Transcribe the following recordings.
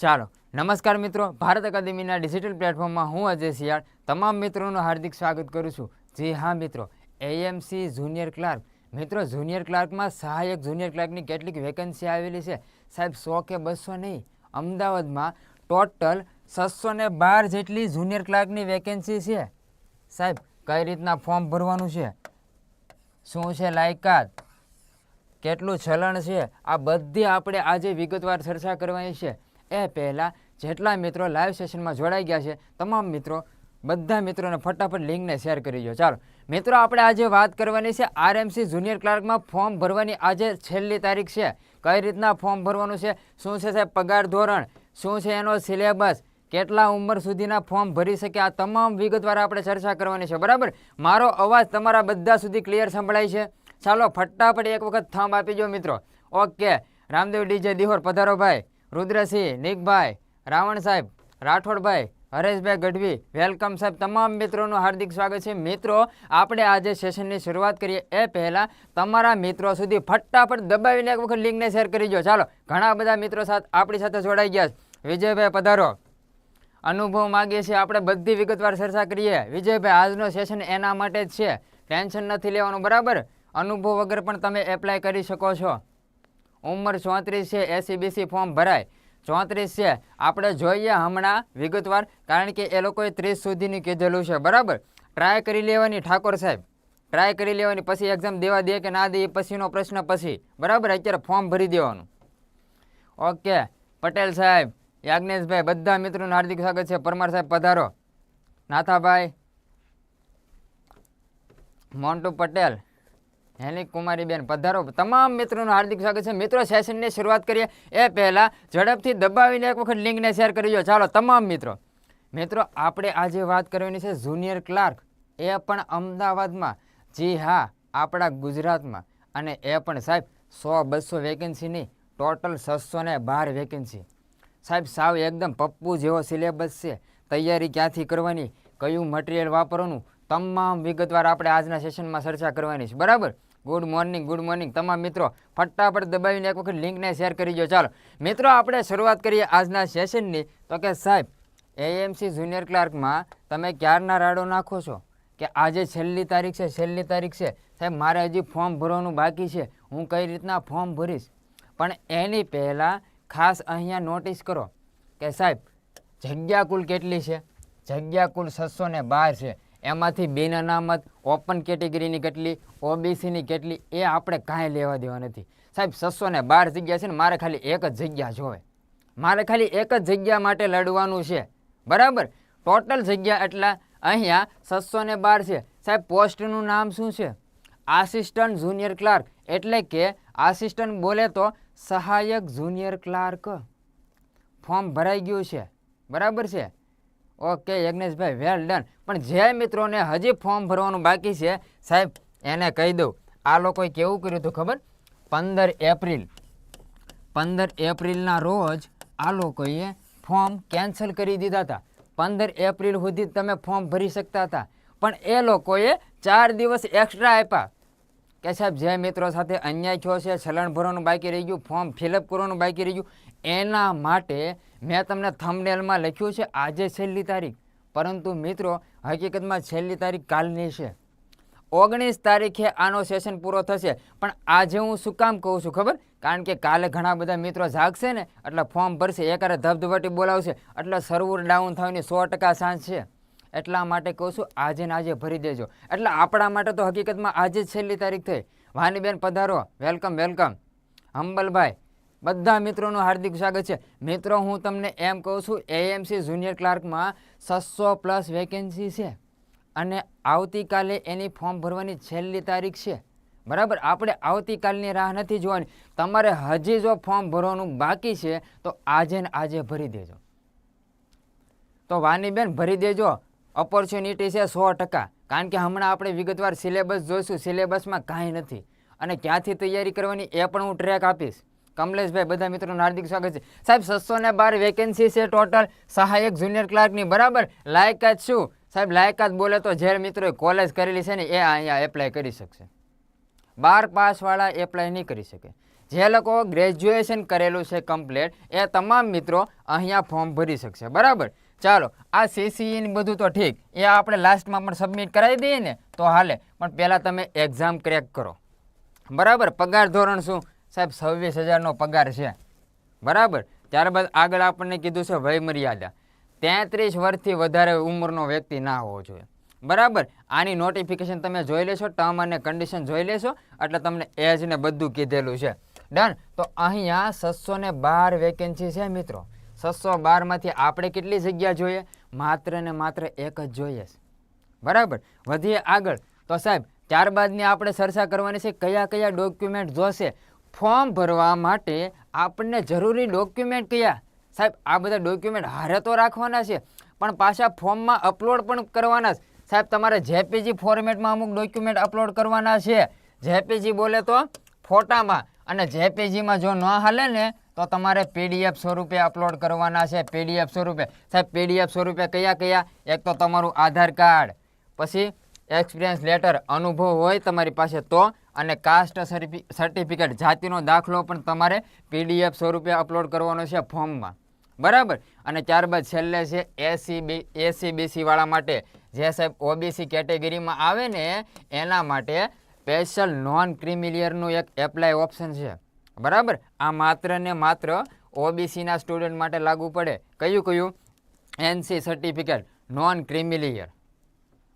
ચાલો, નમસ્કાર મિત્રો. ભારત અકાદમીના ડિજિટલ પ્લેટફોર્મમાં હું અજય સિયાળ તમામ મિત્રોનું હાર્દિક સ્વાગત કરું છું. જી હા, મિત્રો. એએમસી જુનિયર ક્લાર્ક મિત્રો જુનિયર ક્લાર્કમાં સહાયક જુનિયર ક્લાર્કની કેટલીક વેકન્સી આવેલી છે. સાહેબ, સો કે બસો નહીં? અમદાવાદમાં ટોટલ છસો ને બાર જેટલી જુનિયર ક્લાર્કની વેકેન્સી છે. સાહેબ, કઈ રીતના ફોર્મ ભરવાનું છે? શું છે લાયકાત? કેટલું ચલણ છે? આ બધી આપણે આજે વિગતવાર ચર્ચા કરવાની છે. એ પહેલાં જેટલા મિત્રો લાઈવ સેશનમાં જોડાઈ ગયા છે, તમામ મિત્રો, બધા મિત્રોને ફટાફટ લિંકને શેર કરી દો. ચાલો, મિત્રો, આપણે આજે વાત કરવાની છે આરએમસી જુનિયર ક્લાર્કમાં ફોર્મ ભરવાની. આજે છેલ્લી તારીખ છે. કઈ રીતના ફોર્મ ભરવાનું છે? શું છે સાહેબ પગાર ધોરણ? શું છે એનો સિલેબસ કેટલા ઉંમર સુધીના ફોર્મ ભરી શકે? આ તમામ વિગતવાર આપણે ચર્ચા કરવાની છે. બરાબર? મારો અવાજ તમારા બધા સુધી ક્લિયર સંભળાય છે? ચાલો, ફટાફટ એક વખત થંબ આપી દો, મિત્રો. ઓકે. રામદેવ ડીજે, દિહોર પધારો ભાઈ. રુદ્રસિંહ, નિકભાઈ, રાવણ સાહેબ, રાઠોડભાઈ, હરેશભાઈ ગઢવી, વેલકમ સાહેબ. તમામ મિત્રોનું હાર્દિક સ્વાગત છે. મિત્રો, આપણે આજે સેશનની શરૂઆત કરીએ. એ પહેલાં તમારા મિત્રો સુધી ફટાફટ દબાવીને એક વખત લિંકને શેર કરી દો. ચાલો, ઘણા બધા મિત્રો સાથે આપણી સાથે જોડાઈ ગયા વિજયભાઈ પધારો. અનુભવ માગીએ છીએ આપણે બધી વિગતવાર ચર્ચા કરીએ. વિજયભાઈ, આજનો સેશન એના માટે જ છે. ટેન્શન નથી લેવાનું, બરાબર? અનુભવ વગર પણ તમે એપ્લાય કરી શકો છો. ઉંમર ચોત્રીસ છે એસીબીસી ફોર્મ ભરાય. ચોત્રીસ છે, આપણે જોઈએ હમણાં વિગતવાર, કારણ કે એ લોકોએ ત્રીસ સુધીની કીધેલું છે, બરાબર? ટ્રાય કરી લેવાની ઠાકોર સાહેબ. ટ્રાય કરી લેવાની, પછી એક્ઝામ દેવા દે કે ના દે, એ પછીનો પ્રશ્ન પછી. બરાબર? અત્યારે ફોર્મ ભરી દેવાનું. ઓકે પટેલ સાહેબ, યાજ્ઞેશભાઈ, બધા મિત્રોનું હાર્દિક સ્વાગત છે. પરમાર સાહેબ, પધારો. નાથાભાઈ, મોન્ટુ પટેલ હેલિક કુમારીબેન, પધારો. તમામ મિત્રોનું હાર્દિક સ્વાગત છે. મિત્રો, સેશનની શરૂઆત કરીએ. એ પહેલાં ઝડપથી દબાવીને એક વખત લિંકને શેર કરી દો. ચાલો, તમામ મિત્રો. મિત્રો, આપણે આજે વાત કરવાની છે જુનિયર ક્લાર્ક. એ પણ અમદાવાદમાં. જી હા, આપણા ગુજરાતમાં. અને એ પણ સાહેબ, સો બસો વેકેન્સીની ટોટલ છસો ને બાર વેકેન્સી સાહેબ, સાવ એકદમ પપ્પુ જેવો સિલેબસ છે. તૈયારી ક્યાંથી કરવાની? કયું મટીરિયલ વાપરવાનું? તમામ વિગતવાર આપણે આજના સેશનમાં ચર્ચા કરવાની છે. બરાબર? ગુડ મોર્નિંગ ગુડ મોર્નિંગ તમામ મિત્રો, ફટાફટ દબાવીને એક વખત લિંકને શેર કરી દો. ચાલો, મિત્રો, આપણે શરૂઆત કરીએ આજના સેશનની તો કે સાહેબ એએમસી જુનિયર ક્લાર્કમાં તમે ક્યારના રાડો નાખો છો? કે આજે છેલ્લી તારીખ છે, છેલ્લી તારીખ છે. સાહેબ, મારે હજી ફોર્મ ભરવાનું બાકી છે. હું કઈ રીતના ફોર્મ ભરીશ? પણ એની પહેલાં ખાસ અહીંયા નોટિસ કરો કે સાહેબ જગ્યા કુલ કેટલી છે? જગ્યા કુલ છસો બાર છે. એમાંથી બિન અનામત ઓપન કેટેગરીની કેટલી ઓબીસીની કેટલી, એ આપણે કાંઈ લેવા દેવા નથી. સાહેબ, છસો ને બાર જગ્યા છે ને મારે ખાલી એક જ જગ્યા જોવે. મારે ખાલી એક જ જગ્યા માટે લડવાનું છે. બરાબર? ટોટલ જગ્યા એટલા અહીંયા છસો ને બાર છે. સાહેબ, પોસ્ટનું નામ શું છે? આસિસ્ટન્ટ જુનિયર ક્લાર્ક એટલે કે આસિસ્ટન્ટ બોલે તો સહાયક જુનિયર ક્લાર્ક ફોર્મ ભરાઈ ગયું છે. બરાબર છે? ઓકે, યજ્ઞેશભાઈ વેલ ડન પણ જે મિત્રોને હજી ફોર્મ ભરવાનું બાકી છે, સાહેબ, એને કહી દઉં. આ લોકોએ કેવું કર્યું હતું ખબર? પંદર એપ્રિલ. પંદર એપ્રિલના રોજ આ લોકોએ ફોર્મ કેન્સલ કરી દીધા હતા. પંદર એપ્રિલ સુધી તમે ફોર્મ ભરી શકતા હતા. પણ એ લોકોએ ચાર દિવસ એક્સ્ટ્રા આપ્યા. કે સાહેબ, જે મિત્રો સાથે અન્યાય થયો છે ચલણ ભરવાનું બાકી રહી ગયું, ફોર્મ ફિલઅપ કરવાનું બાકી રહી ગયું, એના માટે મેં તમને થમનેલમાં લખ્યું છે, આજે છેલ્લી તારીખ. પરંતુ મિત્રો, હકીકતમાં છેલ્લી તારીખ કાલની છે. ઓગણીસ તારીખે આનો સેશન પૂરો થશે. પણ આજે હું શું કામ કહું છું ખબર? કારણ કે કાલે ઘણા બધા મિત્રો જાગશે ને, એટલે ફોર્મ ભરશે એકારે ધબધબાટી બોલાવશે, એટલે સર્વર ડાઉન થવાની સો ટકા ચાન્સ છે. એટલા માટે કહું છું, આજે ને આજે ભરી દેજો. એટલે આપણા માટે તો હકીકતમાં આજે જ છેલ્લી તારીખ થઈ. વાનીબેન પધારો. Welcome welcome. હંબલભાઈ, બધા મિત્રોનું હાર્દિક સ્વાગત છે. મિત્રો, હું તમને એમ કહું છું એએમસી જુનિયર ક્લાર્કમાં છસો પ્લસ વેકેન્સી છે અને આવતીકાલે એની ફોર્મ ભરવાની છેલ્લી તારીખ છે. બરાબર? આપણે આવતીકાલની રાહ નથી જોવાની. તમારે હજી જો ફોર્મ ભરવાનું બાકી છે, તો આજે ને આજે ભરી દેજો. તો વાનીબેન ભરી દેજો. ઓપોર્ચ્યુનિટી છે સો ટકા. કારણ કે હમણાં આપણે વિગતવાર સિલેબસ જોઈશું, સિલેબસમાં કાંઈ નથી. અને ક્યાંથી તૈયારી કરવાની એ પણ હું ટ્રેક આપીશ. કમલેશભાઈ, બધા મિત્રોનું હાર્દિક સ્વાગત છે. સાહેબ છસો ને બાર વેકેન્સી છે ટોટલ સહાયક જુનિયર ક્લાર્કની બરાબર? લાયકાત શું? સાહેબ, લાયકાત બોલે તો જે મિત્રોએ કોલેજ કરેલી છે ને, એ અહીંયા એપ્લાય કરી શકશે. બાર પાસવાળા એપ્લાય નહીં કરી શકે. જે લોકો ગ્રેજ્યુએશન કરેલું છે કમ્પ્લીટ એ તમામ મિત્રો અહીંયા ફોર્મ ભરી શકશે. બરાબર? ચાલો, આ સીસીઈ ને બધું તો ઠીક. એ આપણે લાસ્ટમાં પણ સબમિટ કરાવી દઈએ ને, તો હાલે. પણ પહેલાં તમે એક્ઝામ ક્રેક કરો. બરાબર? પગાર ધોરણ શું? સાહેબ, છવ્વીસ હજારનો પગાર છે. બરાબર? ત્યારબાદ આગળ આપણને કીધું છે વયમર્યાદા. તેત્રીસ વર્ષથી વધારે ઉંમરનો વ્યક્તિ ના હોવો જોઈએ. બરાબર? આની નોટિફિકેશન તમે જોઈ લેશો ટર્મ અને કન્ડિશન જોઈ લેશો, એટલે તમને એજને બધું કીધેલું છે. ડન તો અહીંયા છસો ને બાર વેકેન્સી છે મિત્રો. છસો બારમાંથી આપણે કેટલી જગ્યા જોઈએ? માત્ર ને માત્ર એક જ જોઈએ બરાબર? વધીએ આગળ. તો સાહેબ, ત્યારબાદની આપણે ચર્ચા કરવાની છે કયા કયા ડોક્યુમેન્ટ જોશે? ફોર્મ ભરવા માટે આપણને જરૂરી ડોક્યુમેન્ટ કયા? સાહેબ, આ બધા ડોક્યુમેન્ટ હારે તો રાખવાના છે, પણ પાછા ફોર્મમાં અપલોડ પણ કરવાના છે. સાહેબ, તમારે જેપીજી ફોર્મેટમાં અમુક ડોક્યુમેન્ટ અપલોડ કરવાના છે. જેપીજી બોલે તો ફોટામાં, અને જેપીજીમાં જો ન હાલે ને તો તમારે પીડીએફ સ્વરૂપે અપલોડ કરવાના છે. પીડીએફ સ્વરૂપે. સાહેબ પીડીએફ સ્વરૂપે કયા કયા? એક તો તમારું આધાર કાર્ડ, પછી એક્સપિરિયન્સ લેટર અનુભવ હોય તમારી પાસે તો, અને કાસ્ટ સર્ટિફિકેટ જાતિનો દાખલો પણ તમારે પીડીએફ સ્વરૂપે અપલોડ કરવાનો છે ફોર્મમાં. બરાબર? અને ત્યારબાદ છેલ્લે છે એસી બી એસી બીસી માટે જે સાહેબ ઓબીસી કેટેગરીમાં આવે ને, એના માટે સ્પેશિયલ નોન ક્રિમિલિયરનું એક એપ્લાય ઓપ્શન છે. બરાબર? આ માત્ર ને માત્ર ઓબીસીના સ્ટુડન્ટ માટે લાગુ પડે. કયું કયું? એનસી સર્ટિફિકેટ નોન ક્રિમિલિયર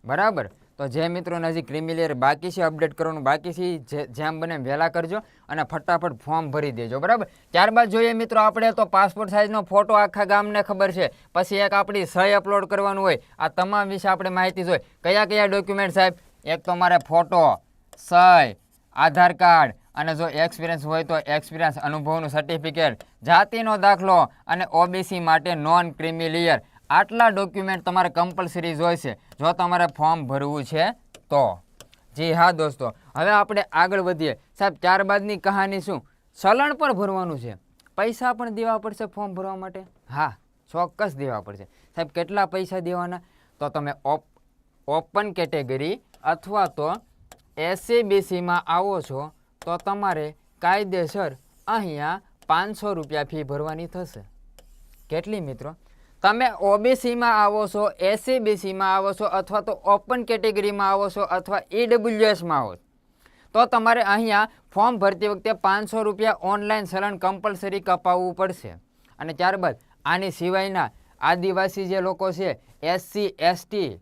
બરાબર? તો જે મિત્રોને હજી ક્રિમિલિયર બાકી છે અપડેટ કરવાનું બાકી છે જેમ બને વહેલા કરજો અને ફટાફટ ફોર્મ ભરી દેજો. બરાબર? ત્યારબાદ જોઈએ મિત્રો આપણે તો પાસપોર્ટ સાઇઝનો ફોટો આખા ગામને ખબર છે. પછી એક આપણી સહી અપલોડ કરવાનું હોય. આ તમામ વિશે આપણે માહિતી જોઈએ. કયા કયા ડોક્યુમેન્ટ સાહેબ? એક તો મારે ફોટો સહી, આધાર કાર્ડ અને જો એક્સપિરિયન્સ હોય તો એક્સપિરિયન્સ અનુભવનું સર્ટિફિકેટ જાતિનો દાખલો અને ઓબીસી માટે નોન ક્રિમિલિયર આટલા ડોક્યુમેન્ટ તમારે કમ્પલસરી જોઈશે જો તમારે ફોર્મ ભરવું છે તો. જી હા દોસ્તો, હવે આપણે આગળ વધીએ. સાહેબ, ત્યારબાદની કહાની શું? ચલણ પણ ભરવાનું છે. પૈસા પણ દેવા પડશે ફોર્મ ભરવા માટે? હા, ચોક્કસ દેવા પડશે. સાહેબ, કેટલા પૈસા દેવાના? તો તમે ઓપ ઓપન કેટેગરી અથવા તો એસસી બીસીમાં આવો છો તો તમારે કાયદેસર અહીંયા પાંચસો રૂપિયા ફી ભરવાની થશે. કેટલી મિત્રો? તમે ઓબીસીમાં આવો છો એસસી બીસીમાં આવો છો, અથવા તો ઓપન કેટેગરીમાં આવો છો, અથવા ઈડબ્લ્યુએસમાં આવો તો તમારે અહીંયા ફોર્મ ભરતી વખતે પાંચસો રૂપિયા ઓનલાઈન ચલણ કમ્પલસરી કપાવવું પડશે. અને ત્યારબાદ આની સિવાયના આદિવાસી જે લોકો છે, એસસી, એસટી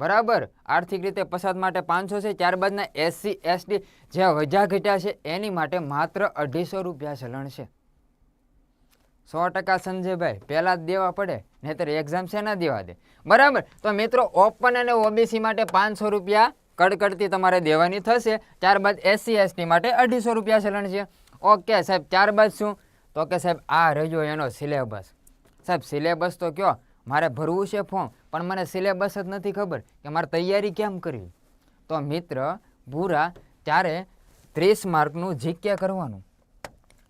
બરાબર? આર્થિક રીતે પસાર માટે પાંચસો છે, ત્યારબાદના એસસી, એસટી જે વજા ઘટ્યા છે, એની માટે માત્ર અઢીસો રૂપિયા ચલણ છે. સો ટકા સંજયભાઈ, પહેલાં જ દેવા પડે, નહીતર એક્ઝામ છે ના દેવા દે. બરાબર? તો મિત્રો ઓપન અને ઓબીસી માટે પાંચસો રૂપિયા કડકડતી તમારે દેવાની થશે, ત્યારબાદ એસસી, એસટી માટે અઢીસો રૂપિયા ચલણ છે. ઓકે સાહેબ, ત્યારબાદ શું? તો કે સાહેબ, આ રહ્યો એનો સિલેબસ. સાહેબ, સિલેબસ તો કયો? મારે ભરવું છે ફોર્મ, પણ મને સિલેબસ જ નથી ખબર કે મારે તૈયારી કેમ કરવી. તો મિત્ર, ભૂરા, ત્યારે ત્રીસ માર્કનું જીક્યા કરવાનું.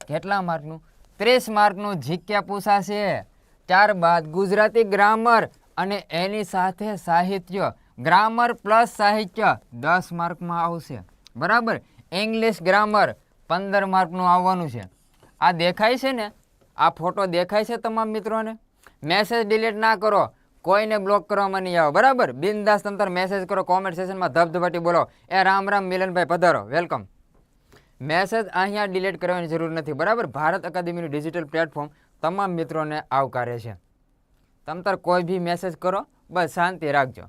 કેટલા માર્કનું? ત્રીસ માર્કનું જીક્યા પૂછાશે. ત્યારબાદ ગુજરાતી ગ્રામર અને એની સાથે સાહિત્ય, ગ્રામર પ્લસ સાહિત્ય દસ માર્કમાં આવશે. બરાબર? ઇંગ્લિશ ગ્રામર પંદર માર્કનું આવવાનું છે. આ દેખાય છે ને? આ ફોટો દેખાય છે તમામ મિત્રોને? મેસેજ ડિલીટ ના કરો. કોઈને બ્લોક કરવામાં નહીં આવો. બરાબર? બિનદાસ તંત્ર મેસેજ કરો કોમેન્ટ સેશનમાં ધબધબાટી બોલો એ રામ રામ મિલનભાઈ પધારો. વેલકમ મેસેજ અહીંયા ડિલીટ કરવાની જરૂર નથી. બરાબર? ભારત અકાદમીનું ડિજિટલ પ્લેટફોર્મ તમામ મિત્રોને આવકારે છે. તમ તાર કોઈ બી મેસેજ કરો, બસ શાંતિ રાખજો.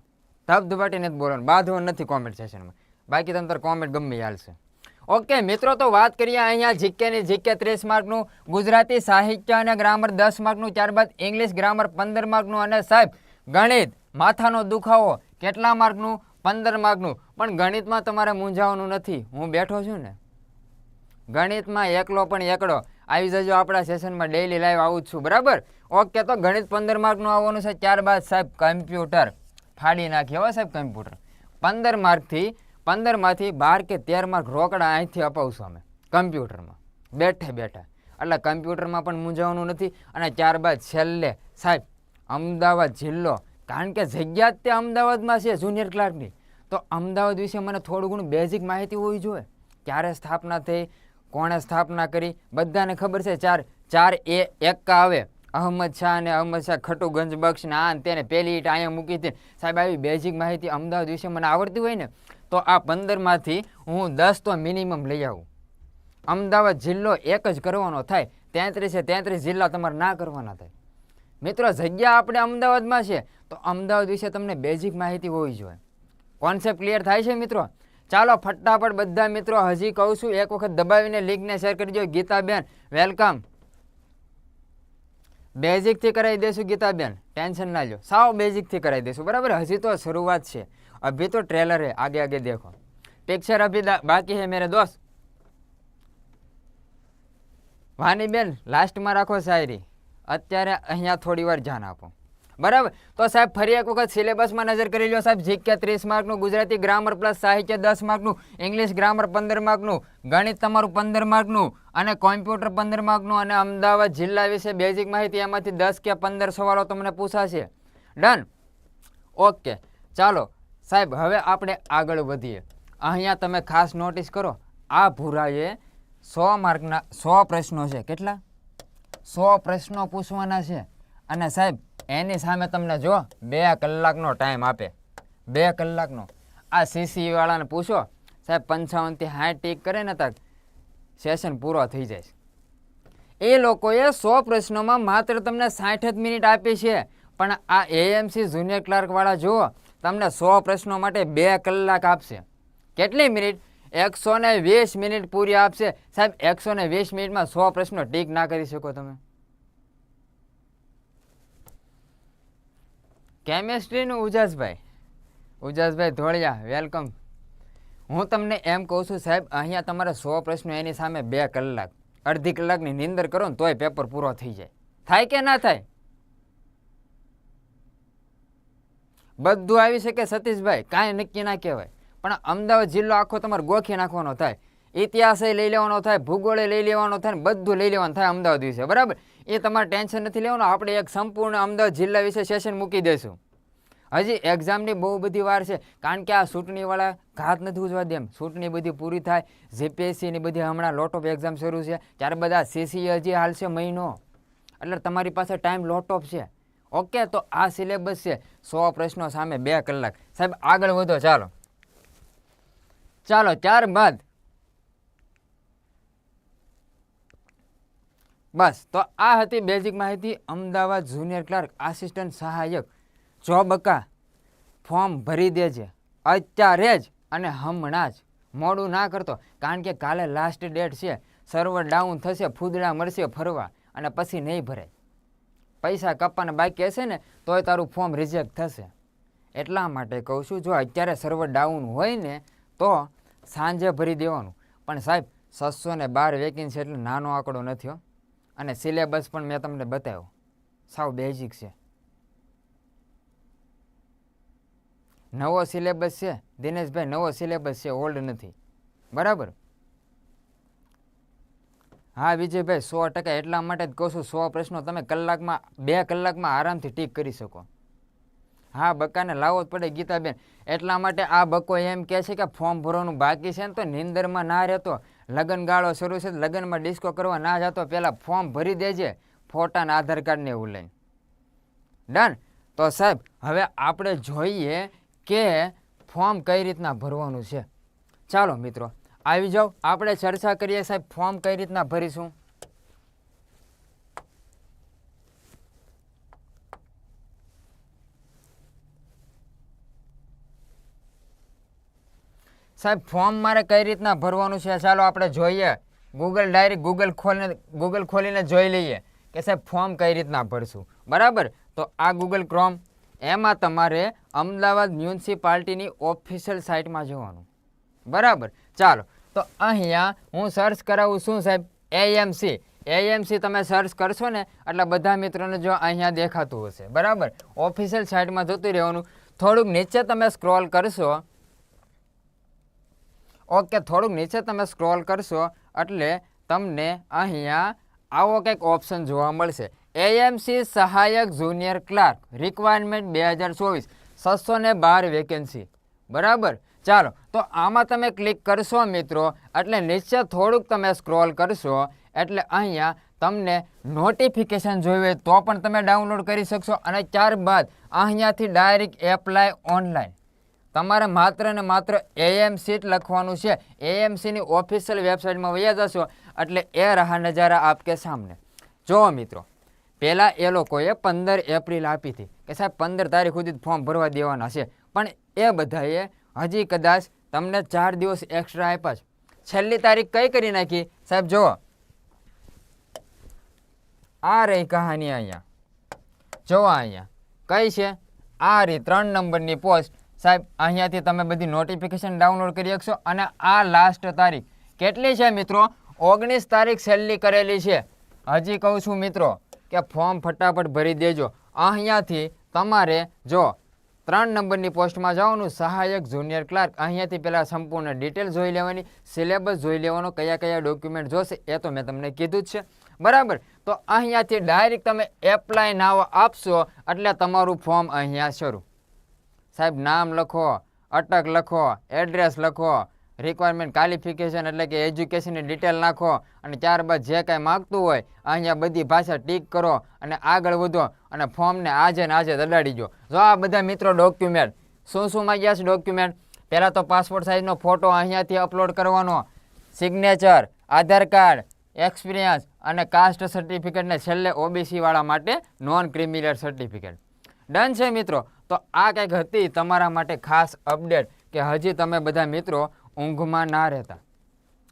ધબધબાટી જ બોલો બાંધવો નથી કોમેન્ટ સેશનમાં બાકી તમ તાર કોમેન્ટ ગમે હાલશે. ઓકે, મિત્રો, તો વાત કરીએ અહીંયા જીકે ને જીકે ત્રીસ માર્કનું. ગુજરાતી સાહિત્ય અને ગ્રામર દસ માર્કનું, ત્યારબાદ ઇંગ્લિશ ગ્રામર પંદર માર્કનું. અને સાહેબ, ગણિત, માથાનો દુખાવો, કેટલા માર્કનું? પંદર માર્કનું. પણ ગણિતમાં તમારે મૂંઝાવાનું નથી. હું બેઠો છું ને. ગણિતમાં એકલો પણ એકડો. આવી જજો આપણા સેશનમાં ડેઈલી લાઈવ આવું જ છું. બરાબર? ઓકે, તો ગણિત પંદર માર્કનું આવવાનું છે. ત્યારબાદ સાહેબ, કમ્પ્યુટર. ફાડી નાખી. હો સાહેબ, કમ્પ્યુટર. પંદર માર્કથી પંદરમાંથી બાર કે તેર માર્ક રોકડા અહીંથી અપાવશું અમે, કમ્પ્યુટરમાં. બેઠે બેઠા. એટલે કમ્પ્યુટરમાં પણ મૂંઝાવાનું નથી અને ત્યારબાદ છેલ્લે સાહેબ, અમદાવાદ જિલ્લો, કારણ કે જગ્યા તે અમદાવાદમાં છે જુનિયર ક્લાર્કની તો અમદાવાદ વિશે મને થોડું ઘણું બેઝિક માહિતી હોવી જોઈએ. ક્યારે સ્થાપના થઈ, કોણે સ્થાપના કરી, બધાને ખબર છે, ચાર ચાર એ એકા આવે. અહમદ શાહ અને અહમદ શાહ ખટુગંજ બક્ષ ને આ તેને પહેલી ઈટ અહીંયા મૂકી હતી. સાહેબ, આવી બેઝિક માહિતી અમદાવાદ વિશે મને આવડતી હોય ને તો આ પંદરમાંથી હું દસ તો મિનિમમ લઈ આવું. અમદાવાદ જિલ્લો એક જ કરવાનો થાય. તેત્રીસે તેત્રીસ જિલ્લા તમારે ના કરવાના થાય. મિત્રો, જગ્યા આપણે અમદાવાદમાં છે, તો અમદાવાદ વિશે તમને બેઝિક માહિતી હોવી જોઈએ. કોન્સેપ્ટ ક્લિયર થાય છે મિત્રો? ચાલો ફટાફટ બધા મિત્રો, હજી કહું છું, એક વખત દબાવીને લિંકને શેર કરી દો ગીતાબેન વેલકમ બેઝિકથી કરાવી દઈશું ગીતાબેન. ટેન્શન ના લો સાવ બેઝિકથી કરાવી દઈશું બરાબર? હજી તો શરૂઆત છે. અભી તો ટ્રેલર है आगे आगे देखो पिक्चर अभी दा- बाकी है मेरे दोस्त વાનીબેન લાસ્ટમાં રાખો શાયરી અત્યારે અહીંયા થોડી વાર ધ્યાન આપો બરાબર તો સાહેબ ફરી એક વખત સિલેબસમાં નજર કરી લો સાહેબ જીકે ત્રીસ માર્કનું ગુજરાતી ગ્રામર પ્લસ સાહિત્ય દસ માર્કનું ઇંગ્લિશ ગ્રામર પંદર માર્કનું ગણિત તમારું પંદર માર્કનું અને કોમ્પ્યુટર પંદર માર્કનું અને અમદાવાદ જિલ્લા વિશે બેઝિક માહિતી એમાંથી દસ કે પંદર સવાલો તમને પૂછાશે ડન ઓકે ચાલો સાહેબ, હવે આપણે આગળ વધીએ. અહીંયા તમે ખાસ નોટિસ કરો, આ ભૂરાએ સો માર્કના, સો પ્રશ્નો છે. કેટલા? સો પ્રશ્નો પૂછવાના છે. અને સાહેબ, એની સામે તમને જો બે કલાકનો ટાઈમ આપે. બે કલાકનો. આ સીસીવાળાને પૂછો, સાહેબ પંચાવનથી હાઈ ટીક કરે ને તક સેશન પૂરો થઈ જાય એ લોકોએ સો પ્રશ્નોમાં માત્ર તમને સાઠ જ મિનિટ આપી છે. પણ આ એએમસી જુનિયર ક્લાર્કવાળા જુઓ તમને સો પ્રશ્નો માટે બે કલાક આપશે. કેટલી મિનિટ? એકસો ને વીસ મિનિટ પૂરી આપશે. સાહેબ, એકસો ને વીસ મિનિટમાં સો પ્રશ્નો ટીક ના કરી શકો તમે. કેમેસ્ટ્રીનું ઉજાસભાઈ. ઉજાસભાઈ ધોળિયા, વેલકમ. હું તમને એમ કહું છું, સાહેબ, અહીંયા તમારે સો પ્રશ્નો એની સામે બે કલાક. અડધી કલાકની નિંદર કરો ને તોય પેપર પૂરો થઈ જાય. થાય કે ના થાય? બધું આવી શકે સતીશભાઈ, કાંઈ નક્કી ના કહેવાય. પણ અમદાવાદ જિલ્લો આખો તમારે ગોખી નાખવાનો થાય. ઇતિહાસે લઈ લેવાનો થાય, ભૂગોળે લઈ લેવાનો થાય ને બધું લઈ લેવાનું થાય અમદાવાદ વિશે, બરાબર? એ તમારે ટેન્શન નથી લેવાનું. આપણે એક સંપૂર્ણ અમદાવાદ જિલ્લા વિશે સેશન મૂકી દઈશું. હજી એક્ઝામની બહુ બધી વાર છે. કારણ કે આ ચૂંટણીવાળા ઘાત નથી ઉજવા દેમ. ચૂંટણી બધી પૂરી થાય જીપીએસસીની બધી હમણાં લોટ ઓફ એક્ઝામ શરૂ છે. ત્યારબાદ આ સીસી હજી હાલશે મહિનો. એટલે તમારી પાસે ટાઈમ લોટ ઓફ છે. ઓકે, તો આ સિલેબસ છે સો પ્રશ્નો સામે બે કલાક. સાહેબ, આગળ વધો, ચાલો. ચાલો, ત્યારબાદ. બસ, તો આ હતી બેઝિક માહિતી. અમદાવાદ જુનિયર ક્લાર્ક આસિસ્ટન્ટ સહાયક. જોબકા ફોર્મ ભરી દેજે. અત્યારે જ અને હમણાં જ. મોડું ના કરતો, કારણ કે કાલે લાસ્ટ ડેટ છે. સર્વર ડાઉન થશે, ફૂદડા મળશે ફરવા. અને પછી નહીં ભરાય. પૈસા કપ્પાના બાકી હશે ને, તોય તારું ફોર્મ રિજેક્ટ થશે. એટલા માટે કહું છું, જો અત્યારે સર્વર ડાઉન હોય ને, તો સાંજે ભરી દેવાનું. પણ સાહેબ છસો ને બાર વેકેન્સી એટલે નાનો આંકડો નથી અને સિલેબસ પણ મેં તમને બતાવ્યો. સાવ બેઝિક છે. નવો સિલેબસ છે. દિનેશભાઈ, નવો સિલેબસ છે ઓલ્ડ નથી. બરાબર? હા, વિજયભાઈ, સો ટકા એટલા માટે જ કહું છું, સો પ્રશ્નો તમે કલાકમાં, બે કલાકમાં આરામથી ટીક કરી શકો. હા બક્કાને લાવવો જ પડે, ગીતાબેન. એટલા માટે આ બક્કો એમ કહે છે કે ફોર્મ ભરવાનું બાકી છે ને તો નિંદરમાં ના રહેતો. લગ્ન ગાળો શરૂ છે, લગ્નમાં ડિસ્કો કરવા ના જતો પહેલાં ફોર્મ ભરી દેજે ફોટાના આધાર કાર્ડ ને એવું લઈને. ડન તો સાહેબ, હવે આપણે જોઈએ કે ફોર્મ કઈ રીતના ભરવાનું છે. ચાલો મિત્રો આવી જાઓ. આપણે ચર્ચા કરીએ સાહેબ, ફોર્મ કઈ રીતના ભરીશું? સાહેબ, ફોર્મ મારે કઈ રીતના ભરવાનું છે? ચાલો આપણે જોઈએ. ગૂગલ ડાયરેક્ટ ગૂગલ ખોલીને ગૂગલ ખોલીને જોઈ લઈએ કે સાહેબ, ફોર્મ કઈ રીતના ભરશું. બરાબર? તો આ ગૂગલ ક્રોમ એમાં તમારે અમદાવાદ મ્યુનિસિપાલિટીની ઓફિશિયલ સાઇટમાં જવાનું. બરાબર? ચાલો, તો અહીંયા હું સર્ચ કરાવું છું સાહેબ એએમસી એએમસી તમે સર્ચ કરશો ને, એટલે બધા મિત્રોને જો અહીંયા દેખાતું હશે. બરાબર? ઓફિશિયલ સાઇટમાં જોતું રહેવાનું. થોડુંક નીચે તમે સ્ક્રોલ કરશો. ઓકે, થોડુંક નીચે તમે સ્ક્રોલ કરશો, એટલે તમને અહીંયા આવો કંઈક ઓપ્શન જોવા મળશે. એએમસી સહાયક જુનિયર ક્લાર્ક રિક્વાયરમેન્ટ બે હજાર ચોવીસ, છસો બાર વેકેન્સી બરાબર? ચાલો તો આમાં તમે ક્લિક કરશો મિત્રો, એટલે નીચે થોડુંક તમે સ્ક્રોલ કરશો, એટલે અહીંયા તમને નોટિફિકેશન જોઈએ તો પણ તમે ડાઉનલોડ કરી શકશો અને ત્યારબાદ અહીંયાથી ડાયરેક્ટ એપ્લાય ઓનલાઈન તમારે માત્ર ને માત્ર એએમ સીટ લખવાનું છે. એએમસીની ઓફિશિયલ વેબસાઇટમાં વયા જશો, એટલે એ રહા નજારા આપકે સામને. જુઓ મિત્રો પહેલાં એ લોકોએ પંદર એપ્રિલ આપી હતી, કે સાહેબ પંદર તારીખ સુધી ફોર્મ ભરવા દેવાના છે, પણ એ બધાએ હજી કદાચ તમને ચાર દિવસ એક્સ્ટ્રા આપ્યા છે. છેલ્લી તારીખ કઈ કરી નાખી? સાહેબ, જુઓ. આ રહી કહાની અહીંયા. જુઓ અહીંયા. કઈ છે? આ રહી ત્રણ નંબરની પોસ્ટ. સાહેબ, અહીંયાથી તમે બધી નોટિફિકેશન ડાઉનલોડ કરી શકશો અને આ લાસ્ટ તારીખ. કેટલી છે મિત્રો? ઓગણીસ તારીખ છેલ્લી કરેલી છે. હજી કહું છું મિત્રો કે ફોર્મ ફટાફટ ભરી દેજો. અહીંયાથી તમારે જો ત્રણ નંબરની પોસ્ટમાં જવાનું સહાયક જુનિયર ક્લાર્ક. અહીંયાથી પહેલાં સંપૂર્ણ ડિટેલ જોઈ લેવાની, સિલેબસ જોઈ લેવાનો, કયા કયા ડોક્યુમેન્ટ જોશે એ તો મેં તમને કીધું જ છે. બરાબર? તો અહીંયાથી ડાયરેક્ટ તમે એપ્લાય નાવ આપશો, એટલે તમારું ફોર્મ અહીંયા શરૂ. સાહેબ, નામ લખો, અટક લખો એડ્રેસ લખો રિક્વાયરમેન્ટ ક્વોલિફિકેશન એટલે કે એજ્યુકેશનની ડિટેલ નાખો અને ત્યારબાદ જે કાંઈ માગતું હોય, અહીંયા બધી ભાષા ટીક કરો અને આગળ વધો અને ફોર્મને આજે ને આજે દડાડી જો જો આ બધા મિત્રો ડોક્યુમેન્ટ શું શું માગ્યા છે ડોક્યુમેન્ટ પહેલાં તો પાસપોર્ટ સાઇઝનો ફોટો અહીંયાથી અપલોડ કરવાનો સિગ્નેચર આધાર કાર્ડ એક્સપિરિયન્સ અને કાસ્ટ સર્ટિફિકેટને છેલ્લે ઓબીસીવાળા માટે નોન ક્રિમિનલ સર્ટિફિકેટ ડન છે મિત્રો. તો આ કંઈક હતી તમારા માટે ખાસ અપડેટ કે હજી તમે બધા મિત્રો ઊંઘમાં ના રહેતા.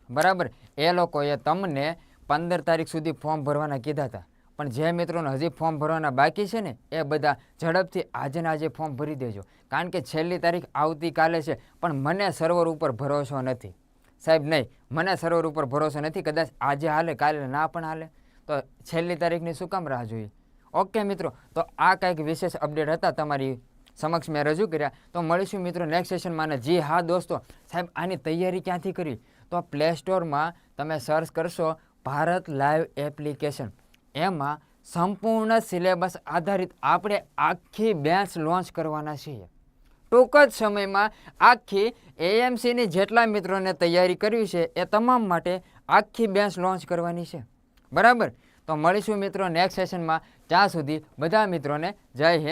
બરાબર? એ લોકોએ તમને પંદર તારીખ સુધી ફોર્મ ભરવાના કીધા હતા. પણ જે મિત્રોને હજી ફોર્મ ભરવાના બાકી છે ને, એ બધા ઝડપથી આજે આજે ફોર્મ ભરી દેજો. કારણ કે છેલ્લી તારીખ આવતીકાલે છે, પણ મને સર્વર ઉપર ભરોસો નથી. સાહેબ, નહીં. મને સર્વર ઉપર ભરોસો નથી. કદાચ આજે હાલે, કાલે ના પણ હાલે. તો છેલ્લી તારીખની શું કામ રાહ જોઈએ ઓકે મિત્રો, તો આ કંઈક વિશેષ અપડેટ હતા તમારી સમક્ષ મેં રજૂ કર્યા. તો મળીશું મિત્રો નેક્સ્ટ સેશનમાં અને જી હા, દોસ્તો, સાહેબ, આની તૈયારી ક્યાંથી કરી? તો પ્લે સ્ટોરમાં તમે સર્ચ કરશો ભારત લાઈવ એપ્લિકેશન એમાં સંપૂર્ણ સિલેબસ આધારિત આપણે આખી બેચ લોન્ચ કરવાના છીએ. ટૂંક જ સમયમાં આખી એએમસીની જેટલા મિત્રોને તૈયારી કરવી છે એ તમામ માટે આખી બેચ લોન્ચ કરવાની છે. બરાબર? તો મળીશું મિત્રો નેક્સ્ટ સેશનમાં ત્યાં સુધી બધા મિત્રોને જય હિન્દ.